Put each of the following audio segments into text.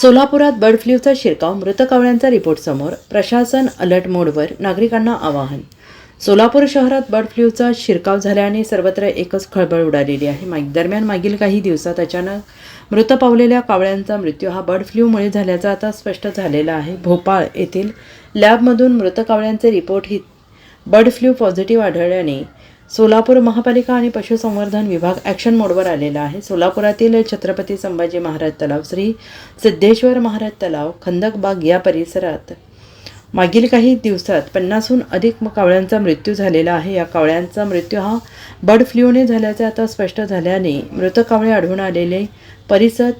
सोलापुरात बर्ड फ्ल्यूचा शिरकाव मृत कावळ्यांचा रिपोर्ट समोर प्रशासन अलर्ट मोडवर नागरिकांना आवाहन. सोलापूर शहरात बर्ड फ्ल्यूचा शिरकाव झाल्याने सर्वत्र एकच खळबळ उडालेली आहे. माग दरम्यान मागील काही दिवसात अचानक मृत पावलेल्या कावळ्यांचा मृत्यू हा बर्ड फ्ल्यूमुळे झाल्याचा आता स्पष्ट झालेला आहे. भोपाळ येथील लॅबमधून मृत कावळ्यांचे रिपोर्ट ही बर्ड फ्लू पॉझिटिव्ह आढळल्याने सोलापूर महापालिका आणि पशुसंवर्धन विभाग ॲक्शन मोडवर आलेला आहे. सोलापुरातील छत्रपती संभाजी महाराज तलाव श्री सिद्धेश्वर महाराज तलाव खंदकबाग या परिसरात मागील काही दिवसात पन्नासहून अधिक कावळ्यांचा मृत्यू झालेला आहे. या कावळ्यांचा मृत्यू हा बर्ड फ्लूने झाल्याचे आता स्पष्ट झाल्याने मृत कावळे आढळून आलेले परिसर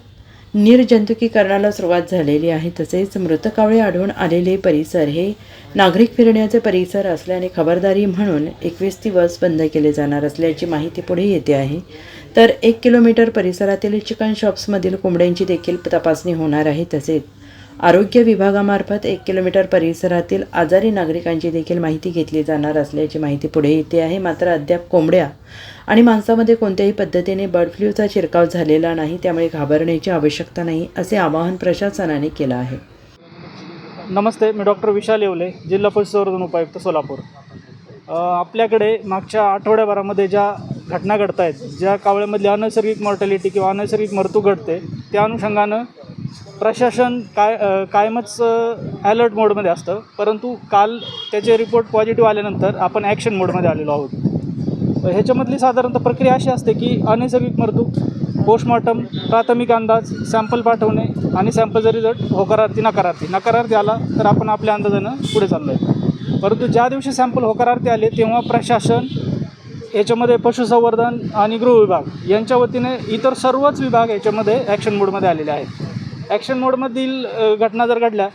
निर्जंतुकीकरणाला सुरुवात झालेली आहे. तसेच मृतकावळे आढळून आलेले परिसर हे नागरिक फिरण्याचे परिसर असल्याने खबरदारी म्हणून एकवीस दिवस बंद केले जाणार असल्याची माहिती पुढे येते आहे. तर एक किलोमीटर परिसरातील चिकन शॉप्समधील कोंबड्यांची देखील तपासणी होणार आहे. तसेच आरोग्य विभागामार्फत एक किलोमीटर परिसरातील आजारी नागरिकांची देखील माहिती घेतली जाणार असल्याची माहिती पुढे येते आहे. मात्र अद्याप कोंबड्या आणि माणसामध्ये कोणत्याही पद्धतीने बर्ड फ्लूचा शिरकाव झालेला नाही त्यामुळे घाबरण्याची आवश्यकता नाही असे आवाहन प्रशासनाने केलं आहे. नमस्ते मी डॉक्टर विशाल येवले जिल्हा पशुसंवर्धन उपायुक्त सोलापूर. आपल्याकडे मागच्या आठवड्याभरामध्ये ज्या घटना घडत आहेत ज्या कावळ्यामधली अनैसर्गिक मॉर्टॅलिटी किंवा अनैसर्गिक मृत्यू घडते त्या अनुषंगानं प्रशासन काय कायमच ॲलर्ट मोडमध्ये असतं. परंतु काल त्याचे रिपोर्ट पॉझिटिव्ह आल्यानंतर आपण ॲक्शन मोडमध्ये आलेलो आहोत. ह्याच्यामधली साधारणतः प्रक्रिया अशी असते की अनैसर्गिक मृत्यू पोस्टमॉर्टम प्राथमिक अंदाज सॅम्पल पाठवणे आणि सॅम्पलचा रिझल्ट होकारार्थी नकारार्थी. नकारार्थी आला तर आपण आपल्या अंदाजानं पुढे चाललो आहे परंतु ज्या दिवशी सॅम्पल होकारार्थी आले तेव्हा प्रशासन याच्यामध्ये पशुसंवर्धन आणि गृह विभाग यांच्या वतीने इतर सर्वच विभाग याच्यामध्ये ॲक्शन मोडमध्ये आलेले आहेत. ॲक्शन मोडमधील घटना जर घडल्या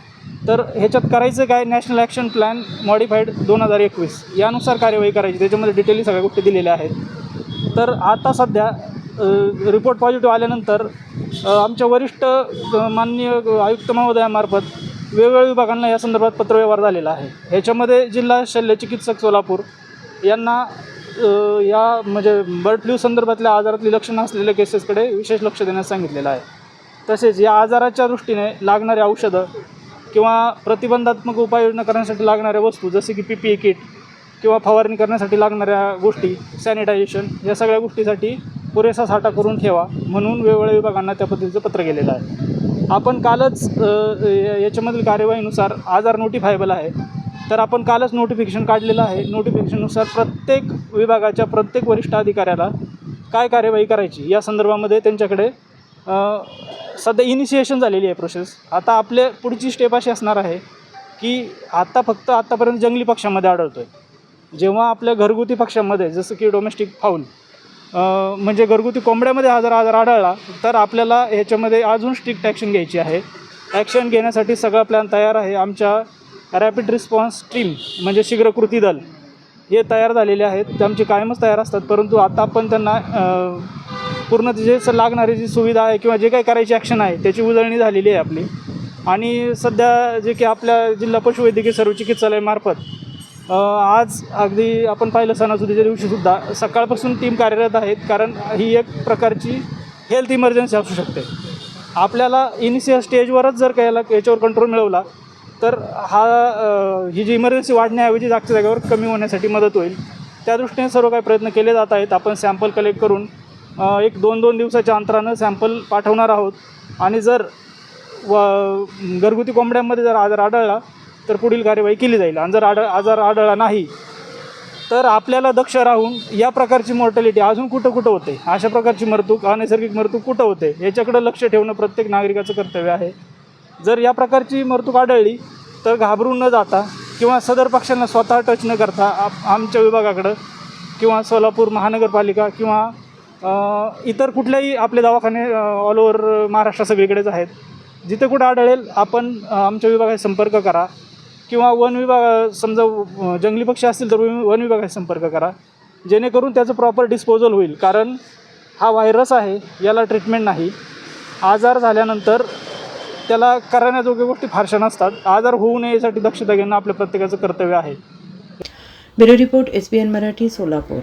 तर ह्याच्यात करायचं काय? नॅशनल ॲक्शन प्लॅन मॉडिफाईड दोन हजार एकवीस. यानुसार कार्यवाही करायची. त्याच्यामध्ये डिटेली सगळ्या गोष्टी दिलेल्या आहेत. तर आता सध्या रिपोर्ट पॉझिटिव्ह आल्यानंतर आमच्या वरिष्ठ माननीय आयुक्त महोदयामार्फत वेगवेगळ्या विभागांना या संदर्भात पत्रव्यवहार झालेला आहे. ह्याच्यामध्ये जिल्हा शल्यचिकित्सक सोलापूर यांना या म्हणजे बर्ड फ्लू संदर्भातल्या आजारातली लक्षणं असलेल्या केसेसकडे विशेष लक्ष देण्यास सांगितलेलं आहे. तसेच या आजाराच्या दृष्टीने लागणारी औषधं किंवा प्रतिबंधात्मक उपाययोजना करण्यासाठी लागणाऱ्या वस्तू जसे की पी पी ए किट किंवा फवारणी करण्यासाठी लागणाऱ्या गोष्टी सॅनिटायझेशन या सगळ्या गोष्टीसाठी पुरेसा साठा करून ठेवा म्हणून वेगवेगळ्या विभागांना त्या पद्धतीचं पत्र गेलेलं आहे. आपण कालच या- याच्यामधील कार्यवाहीनुसार आजार नोटिफायबल आहे. तर आपण कालच नोटिफिकेशन काढलेलं आहे. नोटिफिकेशननुसार प्रत्येक विभागाच्या प्रत्येक वरिष्ठ अधिकाऱ्याला काय कार्यवाही करायची या संदर्भामध्ये त्यांच्याकडे सध्या इनिशिएशन झालेली आहे प्रोसेस आता आपले पुढची स्टेप अशी असणार आहे की आत्ता फक्त आत्तापर्यंत जंगली पक्षामध्ये आढळतो आहे जेव्हा आपल्या घरगुती पक्षामध्ये जसं की डोमेस्टिक फाऊल म्हणजे घरगुती कोंबड्यामध्ये हा जर आजार आढळला तर आपल्याला ह्याच्यामध्ये अजून स्ट्रिक्ट ॲक्शन घ्यायची आहे. ॲक्शन घेण्यासाठी सगळा प्लॅन तयार आहे. आमच्या रॅपिड रिस्पॉन्स टीम म्हणजे शीघ्र कृती दल हे तयार झालेले आहेत. ते आमचे कायमच तयार असतात परंतु आता आपण त्यांना पूर्ण जे स लागणारी जी सुविधा आहे किंवा जे काही करायची ॲक्शन आहे त्याची उजळणी झालेली आहे आपली. आणि सध्या जे की आपल्या जिल्हा पशुवैद्यकीय सर्व चिकित्सालयामार्फत आज अगदी आपण पाहिलं सणासुदीच्या दिवशीसुद्धा सकाळपासून टीम कार्यरत आहेत कारण ही एक प्रकारची हेल्थ इमर्जन्सी असू शकते. आपल्याला इनिशियल स्टेजवरच जर का याला याच्यावर कंट्रोल मिळवला तर हा ही जी इमर्जन्सी वाढण्याऐवजी जागच्या जागेवर कमी होण्यासाठी मदत होईल. त्या दृष्टीने सर्व काही प्रयत्न केले जात आहेत. आपण सॅम्पल कलेक्ट करून एक दोन दोन दिवसाच्या अंतरानं सॅम्पल पाठवणार आहोत. आणि जर व घरगुती कोंबड्यांमध्ये जर आजार आढळला तर पुढील कार्यवाही केली जाईल. आणि जर आढळ आजार आढळला नाही तर आपल्याला दक्ष राहून या प्रकारची मॉर्टॅलिटी अजून कुठं कुठं होते? अशा प्रकारची मरतूक अनैसर्गिक मरतूक कुठं होते? याच्याकडं लक्ष ठेवणं प्रत्येक नागरिकाचं कर्तव्य आहे. जर या प्रकारची मरतूक आढळली तर घाबरून न जाता किंवा सदर पक्षांना स्वतः टच न करता आप आमच्या विभागाकडं किंवा सोलापूर महानगरपालिका किंवा इतर कुठल्याही आपले दवाखाने ऑल ओव्हर महाराष्ट्र सगळीकडेच आहेत. जिथे कुठं आढळेल आपण आमच्या विभागाशी संपर्क करा. किंवा वन विभाग समजा जंगली पक्षी असतील तर वन वन विभागाशी संपर्क करा. जेणेकरून त्याचं प्रॉपर डिस्पोजल होईल. कारण हा व्हायरस आहे याला ट्रीटमेंट नाही. आजार झाल्यानंतर त्याला करण्याजोग्या गोष्टी फारशा नसतात. आजार होऊ नये यासाठी दक्षता घेणं आपल्या प्रत्येकाचं कर्तव्य आहे. Bureau report S B N Marathi Solapur.